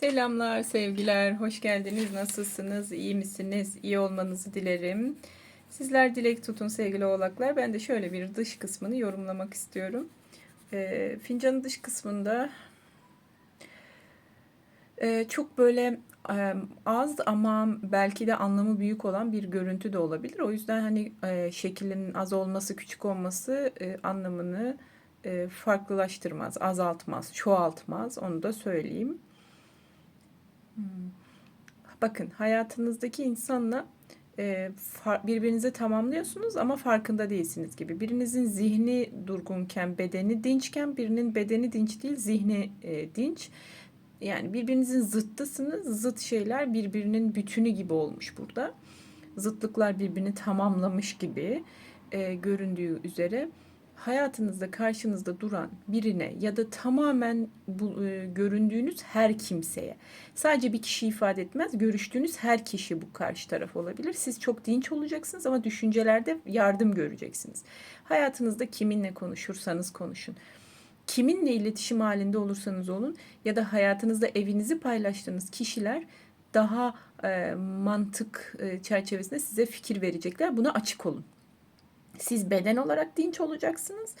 Selamlar, sevgiler, hoş geldiniz. Nasılsınız? İyi misiniz? İyi olmanızı dilerim. Sizler dilek tutun sevgili oğlaklar. Ben de şöyle bir dış kısmını yorumlamak istiyorum. Ee, fincanın dış kısmında e, çok böyle e, az ama belki de anlamı büyük olan bir görüntü de olabilir. O yüzden hani e, şeklinin az olması, küçük olması e, anlamını e, farklılaştırmaz, azaltmaz, çoğaltmaz. Onu da söyleyeyim. Bakın hayatınızdaki insanla e, birbirinizi tamamlıyorsunuz ama farkında değilsiniz gibi. Birinizin zihni durgunken, bedeni dinçken, birinin bedeni dinç değil, zihni e, dinç. Yani birbirinizin zıttısınız. Zıt şeyler birbirinin bütünü gibi olmuş burada. Zıtlıklar birbirini tamamlamış gibi e, göründüğü üzere hayatınızda karşınızda duran birine ya da tamamen bu, e, göründüğünüz her kimseye sadece bir kişi ifade etmez görüştüğünüz her kişi bu karşı taraf olabilir. Siz çok dinç olacaksınız ama düşüncelerde yardım göreceksiniz. Hayatınızda kiminle konuşursanız konuşun. Kiminle iletişim halinde olursanız olun ya da hayatınızda evinizi paylaştığınız kişiler daha e, mantık e, çerçevesinde size fikir verecekler. Buna açık olun. Siz beden olarak dinç olacaksınız.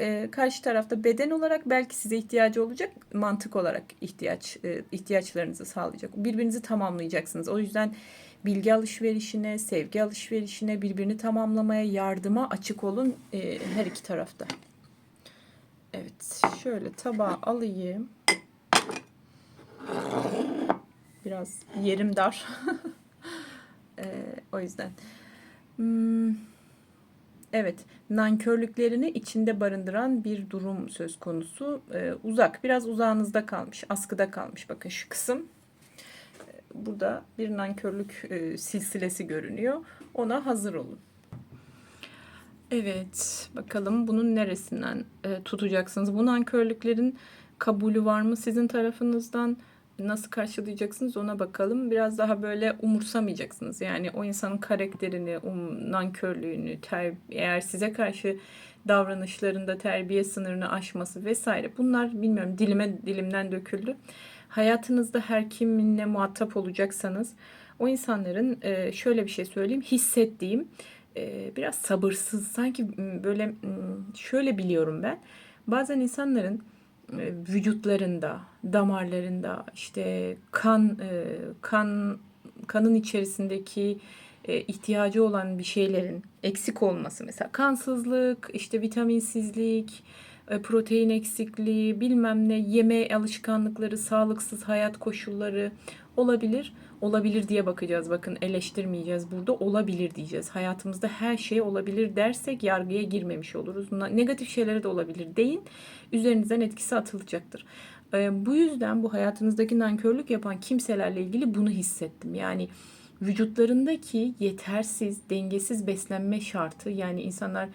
Ee, karşı tarafta beden olarak belki size ihtiyacı olacak, mantık olarak ihtiyaç e, ihtiyaçlarınızı sağlayacak. Birbirinizi tamamlayacaksınız. O yüzden bilgi alışverişine, sevgi alışverişine, birbirini tamamlamaya, yardıma açık olun e, her iki tarafta. Evet, şöyle tabağı alayım. Biraz yerim dar. Ee, o yüzden. Hmm. Evet, nankörlüklerini içinde barındıran bir durum söz konusu. Ee, uzak, biraz uzağınızda kalmış, askıda kalmış. Bakın şu kısım. Ee, Burada bir nankörlük e, silsilesi görünüyor. Ona hazır olun. Evet, bakalım bunun neresinden e, tutacaksınız? Bu nankörlüklerin kabulü var mı sizin tarafınızdan? Nasıl karşılayacaksınız ona bakalım. Biraz daha böyle umursamayacaksınız. Yani o insanın karakterini, um, nankörlüğünü, ter, eğer size karşı davranışlarında terbiye sınırını aşması vesaire. Bunlar bilmiyorum dilime dilimden döküldü. Hayatınızda her kiminle muhatap olacaksanız o insanların e, şöyle bir şey söyleyeyim hissettiğim e, biraz sabırsız sanki böyle şöyle biliyorum ben. Bazen insanların vücutlarında, damarlarında işte kan e, kan kanın içerisindeki e, ihtiyacı olan bir şeylerin eksik olması mesela kansızlık, işte vitaminsizlik, e, protein eksikliği, bilmem ne, yeme alışkanlıkları, sağlıksız hayat koşulları olabilir. Olabilir diye bakacağız. Bakın eleştirmeyeceğiz burada. Olabilir diyeceğiz. Hayatımızda her şey olabilir dersek yargıya girmemiş oluruz. Negatif şeylere de olabilir deyin. Üzerinizden etkisi atılacaktır. E, bu yüzden bu hayatınızdaki nankörlük yapan kimselerle ilgili bunu hissettim. Yani vücutlarındaki yetersiz, dengesiz beslenme şartı yani insanlar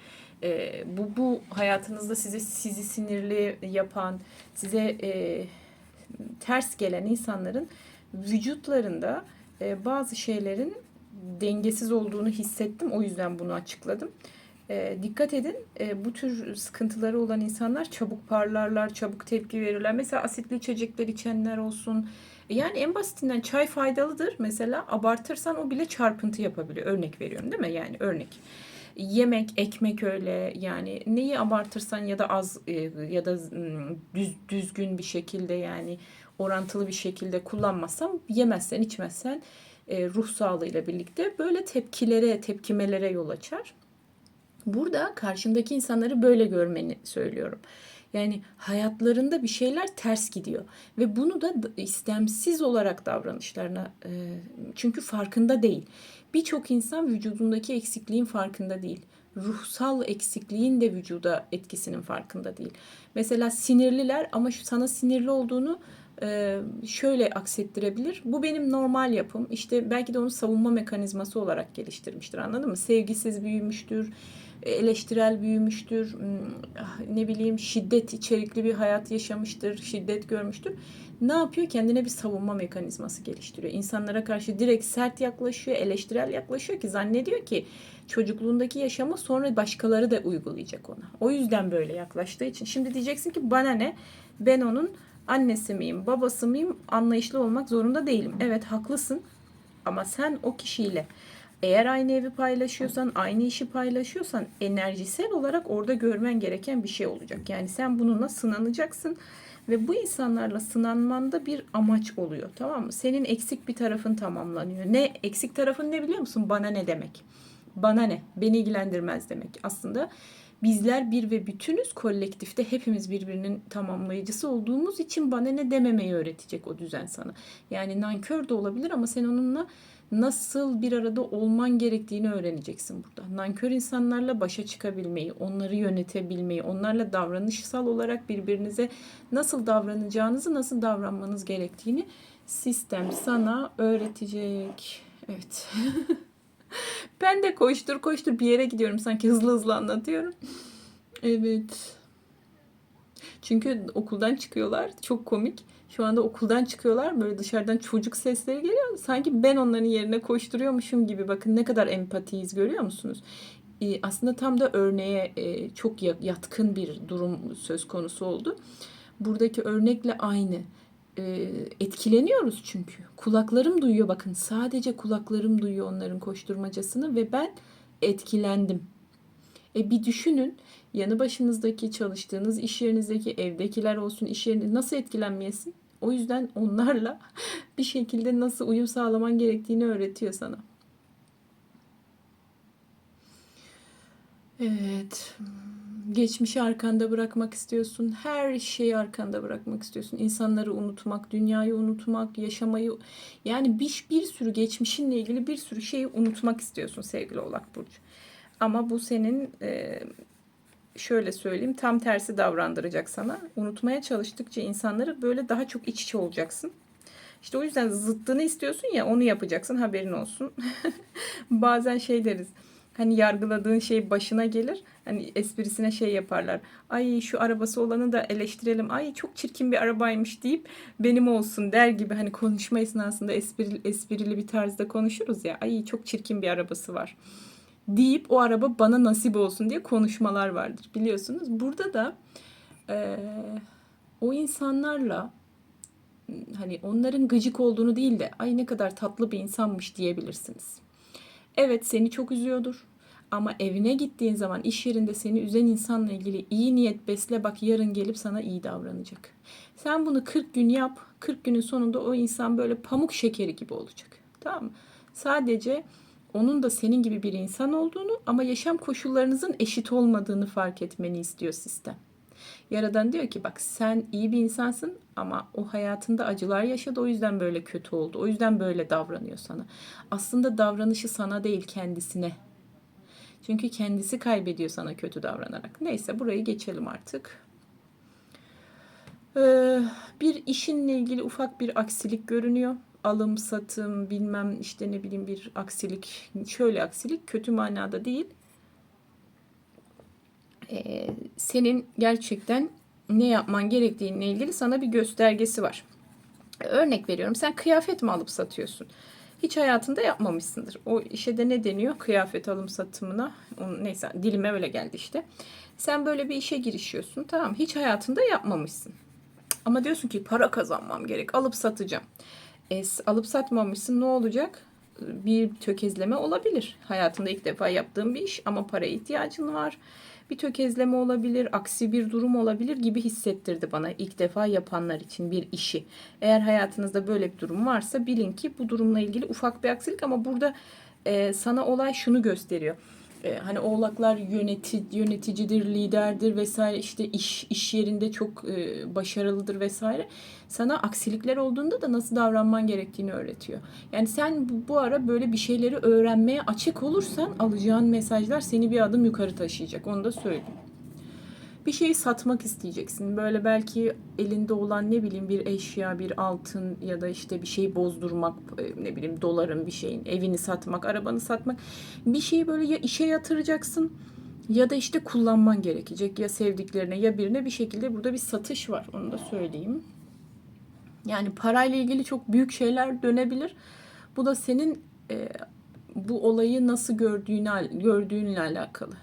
e, bu bu hayatınızda size sizi sinirli yapan, size e, ters gelen insanların vücutlarında e, bazı şeylerin dengesiz olduğunu hissettim. O yüzden bunu açıkladım. E, dikkat edin e, bu tür sıkıntıları olan insanlar çabuk parlarlar, çabuk tepki verirler. Mesela asitli içecekler içenler olsun. Yani en basitinden çay faydalıdır. Mesela abartırsan o bile çarpıntı yapabiliyor. Örnek veriyorum değil mi? Yani örnek. Yemek, ekmek öyle yani neyi abartırsan ya da az e, ya da mm, düz, düzgün bir şekilde yani orantılı bir şekilde kullanmazsan yemezsen içmezsen e, ruh sağlığıyla birlikte böyle tepkilere tepkimelere yol açar. Burada karşımdaki insanları böyle görmeni söylüyorum. Yani hayatlarında bir şeyler ters gidiyor ve bunu da istemsiz olarak davranışlarına e, çünkü farkında değil. Birçok insan vücudundaki eksikliğin farkında değil. Ruhsal eksikliğin de vücuda etkisinin farkında değil. Mesela sinirliler ama sana sinirli olduğunu şöyle aksettirebilir. Bu benim normal yapım. İşte belki de onu savunma mekanizması olarak geliştirmiştir. Anladın mı? Sevgisiz büyümüştür eleştirel büyümüştür, hmm, ne bileyim şiddet içerikli bir hayat yaşamıştır, şiddet görmüştür. Ne yapıyor? Kendine bir savunma mekanizması geliştiriyor. İnsanlara karşı direkt sert yaklaşıyor, eleştirel yaklaşıyor ki zannediyor ki çocukluğundaki yaşamı sonra başkaları da uygulayacak ona. O yüzden böyle yaklaştığı için. Şimdi diyeceksin ki bana ne? Ben onun annesi miyim, babası mıyım anlayışlı olmak zorunda değilim. Evet haklısın ama sen o kişiyle eğer aynı evi paylaşıyorsan, aynı işi paylaşıyorsan enerjisel olarak orada görmen gereken bir şey olacak. Yani sen bununla sınanacaksın ve bu insanlarla sınanmanda bir amaç oluyor. Tamam mı? Senin eksik bir tarafın tamamlanıyor. Ne eksik tarafın ne biliyor musun? Bana ne demek? Bana ne? Beni ilgilendirmez demek. Aslında bizler bir ve bütünüz kolektifte hepimiz birbirinin tamamlayıcısı olduğumuz için bana ne dememeyi öğretecek o düzen sana. Yani nankör de olabilir ama sen onunla nasıl bir arada olman gerektiğini öğreneceksin burada. Nankör insanlarla başa çıkabilmeyi, onları yönetebilmeyi, onlarla davranışsal olarak birbirinize nasıl davranacağınızı, nasıl davranmanız gerektiğini sistem sana öğretecek. Evet. ben de koştur koştur bir yere gidiyorum sanki hızlı hızlı anlatıyorum. Evet. Çünkü okuldan çıkıyorlar. Çok komik. Şu anda okuldan çıkıyorlar. Böyle dışarıdan çocuk sesleri geliyor. Sanki ben onların yerine koşturuyormuşum gibi. Bakın ne kadar empatiyiz görüyor musunuz? Ee, aslında tam da örneğe e, çok yatkın bir durum söz konusu oldu. Buradaki örnekle aynı. E, etkileniyoruz çünkü. Kulaklarım duyuyor bakın. Sadece kulaklarım duyuyor onların koşturmacasını ve ben etkilendim. E bir düşünün yanı başınızdaki çalıştığınız iş yerinizdeki evdekiler olsun iş yerinde nasıl etkilenmeyesin? O yüzden onlarla bir şekilde nasıl uyum sağlaman gerektiğini öğretiyor sana. Evet. Geçmişi arkanda bırakmak istiyorsun. Her şeyi arkanda bırakmak istiyorsun. İnsanları unutmak, dünyayı unutmak, yaşamayı yani bir, bir sürü geçmişinle ilgili bir sürü şeyi unutmak istiyorsun sevgili Oğlak Burcu. Ama bu senin e, şöyle söyleyeyim tam tersi davrandıracak sana. Unutmaya çalıştıkça insanları böyle daha çok iç içe olacaksın. İşte o yüzden zıttını istiyorsun ya onu yapacaksın haberin olsun. Bazen şey deriz. Hani yargıladığın şey başına gelir. Hani esprisine şey yaparlar. Ay şu arabası olanı da eleştirelim. Ay çok çirkin bir arabaymış deyip benim olsun der gibi hani konuşma esnasında esprili, esprili bir tarzda konuşuruz ya. Ay çok çirkin bir arabası var deyip o araba bana nasip olsun diye konuşmalar vardır biliyorsunuz. Burada da e, o insanlarla hani onların gıcık olduğunu değil de ay ne kadar tatlı bir insanmış diyebilirsiniz. Evet seni çok üzüyordur. Ama evine gittiğin zaman iş yerinde seni üzen insanla ilgili iyi niyet besle bak yarın gelip sana iyi davranacak. Sen bunu 40 gün yap. 40 günün sonunda o insan böyle pamuk şekeri gibi olacak. Tamam mı? Sadece onun da senin gibi bir insan olduğunu ama yaşam koşullarınızın eşit olmadığını fark etmeni istiyor sistem. Yaradan diyor ki bak sen iyi bir insansın ama o hayatında acılar yaşadı o yüzden böyle kötü oldu. O yüzden böyle davranıyor sana. Aslında davranışı sana değil kendisine. Çünkü kendisi kaybediyor sana kötü davranarak. Neyse burayı geçelim artık. Ee, bir işinle ilgili ufak bir aksilik görünüyor alım satım bilmem işte ne bileyim bir aksilik şöyle aksilik kötü manada değil ee, senin gerçekten ne yapman gerektiğine ilgili sana bir göstergesi var. Örnek veriyorum sen kıyafet mi alıp satıyorsun? Hiç hayatında yapmamışsındır. O işe de ne deniyor? Kıyafet alım satımına. Neyse dilime öyle geldi işte. Sen böyle bir işe girişiyorsun. Tamam hiç hayatında yapmamışsın. Ama diyorsun ki para kazanmam gerek. Alıp satacağım e, alıp satmamışsın ne olacak? Bir tökezleme olabilir. Hayatında ilk defa yaptığın bir iş ama paraya ihtiyacın var. Bir tökezleme olabilir, aksi bir durum olabilir gibi hissettirdi bana ilk defa yapanlar için bir işi. Eğer hayatınızda böyle bir durum varsa bilin ki bu durumla ilgili ufak bir aksilik ama burada e, sana olay şunu gösteriyor e, hani oğlaklar yöneti, yöneticidir, liderdir vesaire işte iş iş yerinde çok e, başarılıdır vesaire. Sana aksilikler olduğunda da nasıl davranman gerektiğini öğretiyor. Yani sen bu, bu ara böyle bir şeyleri öğrenmeye açık olursan alacağın mesajlar seni bir adım yukarı taşıyacak. Onu da söyleyeyim bir şeyi satmak isteyeceksin. Böyle belki elinde olan ne bileyim bir eşya, bir altın ya da işte bir şeyi bozdurmak, e, ne bileyim doların bir şeyin, evini satmak, arabanı satmak. Bir şeyi böyle ya işe yatıracaksın ya da işte kullanman gerekecek. Ya sevdiklerine ya birine bir şekilde burada bir satış var. Onu da söyleyeyim. Yani parayla ilgili çok büyük şeyler dönebilir. Bu da senin e, bu olayı nasıl gördüğüne, gördüğünle alakalı.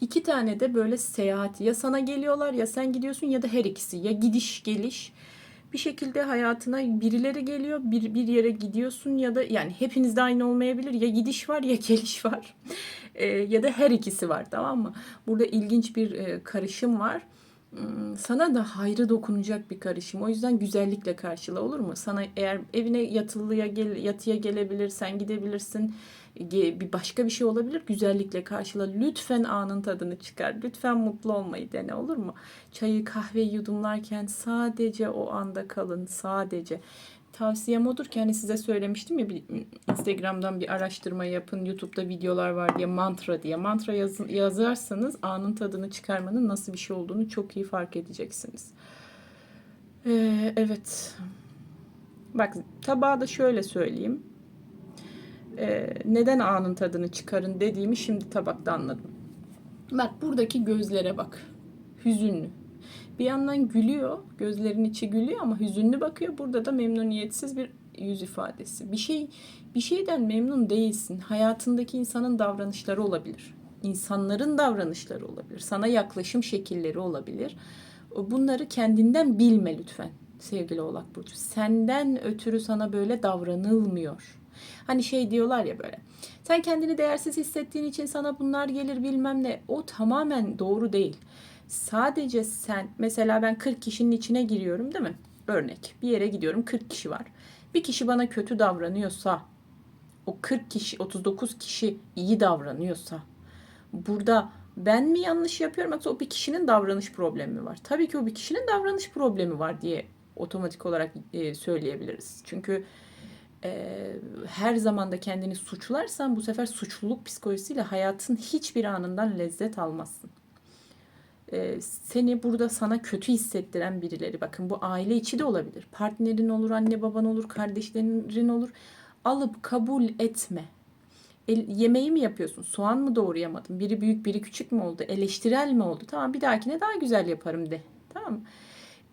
İki tane de böyle seyahat ya sana geliyorlar ya sen gidiyorsun ya da her ikisi. Ya gidiş geliş. Bir şekilde hayatına birileri geliyor bir, bir yere gidiyorsun ya da yani hepinizde aynı olmayabilir. Ya gidiş var ya geliş var. Ee, ya da her ikisi var tamam mı? Burada ilginç bir e, karışım var. Sana da hayrı dokunacak bir karışım. O yüzden güzellikle karşıla olur mu? Sana eğer evine yatılıya gel, yatıya gelebilirsen gidebilirsin. Ge- Bir başka bir şey olabilir. Güzellikle karşıla. Lütfen anın tadını çıkar. Lütfen mutlu olmayı dene olur mu? Çayı kahveyi yudumlarken sadece o anda kalın. Sadece. Tavsiyem odur ki hani size söylemiştim ya bir Instagram'dan bir araştırma yapın. YouTube'da videolar var diye mantra diye. Mantra yazın, yazarsanız anın tadını çıkarmanın nasıl bir şey olduğunu çok iyi fark edeceksiniz. Ee, evet. Bak tabağı da şöyle söyleyeyim. Ee, neden anın tadını çıkarın dediğimi şimdi tabakta anladım. Bak buradaki gözlere bak. Hüzünlü. Bir yandan gülüyor, gözlerin içi gülüyor ama hüzünlü bakıyor. Burada da memnuniyetsiz bir yüz ifadesi. Bir şey bir şeyden memnun değilsin. Hayatındaki insanın davranışları olabilir. İnsanların davranışları olabilir. Sana yaklaşım şekilleri olabilir. Bunları kendinden bilme lütfen sevgili Oğlak Burcu. Senden ötürü sana böyle davranılmıyor. Hani şey diyorlar ya böyle. Sen kendini değersiz hissettiğin için sana bunlar gelir bilmem ne. O tamamen doğru değil. Sadece sen mesela ben 40 kişinin içine giriyorum değil mi? Örnek bir yere gidiyorum 40 kişi var. Bir kişi bana kötü davranıyorsa o 40 kişi 39 kişi iyi davranıyorsa burada ben mi yanlış yapıyorum yoksa o bir kişinin davranış problemi mi var? Tabii ki o bir kişinin davranış problemi var diye otomatik olarak e, söyleyebiliriz. Çünkü e, her zaman da kendini suçlarsan bu sefer suçluluk psikolojisiyle hayatın hiçbir anından lezzet almazsın e, seni burada sana kötü hissettiren birileri bakın bu aile içi de olabilir. Partnerin olur, anne baban olur, kardeşlerin olur. Alıp kabul etme. El, yemeği mi yapıyorsun? Soğan mı doğrayamadın? Biri büyük biri küçük mü oldu? Eleştirel mi oldu? Tamam bir dahakine daha güzel yaparım de. Tamam mı?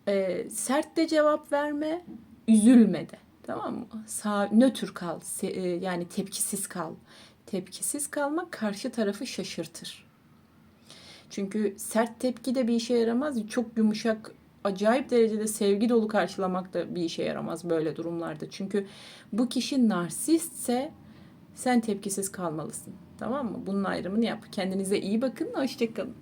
E, sert de cevap verme, üzülme de. Tamam mı? Sağ, nötr kal. Se, e, yani tepkisiz kal. Tepkisiz kalmak karşı tarafı şaşırtır. Çünkü sert tepki de bir işe yaramaz. Çok yumuşak, acayip derecede sevgi dolu karşılamak da bir işe yaramaz böyle durumlarda. Çünkü bu kişi narsistse sen tepkisiz kalmalısın. Tamam mı? Bunun ayrımını yap. Kendinize iyi bakın. Hoşçakalın.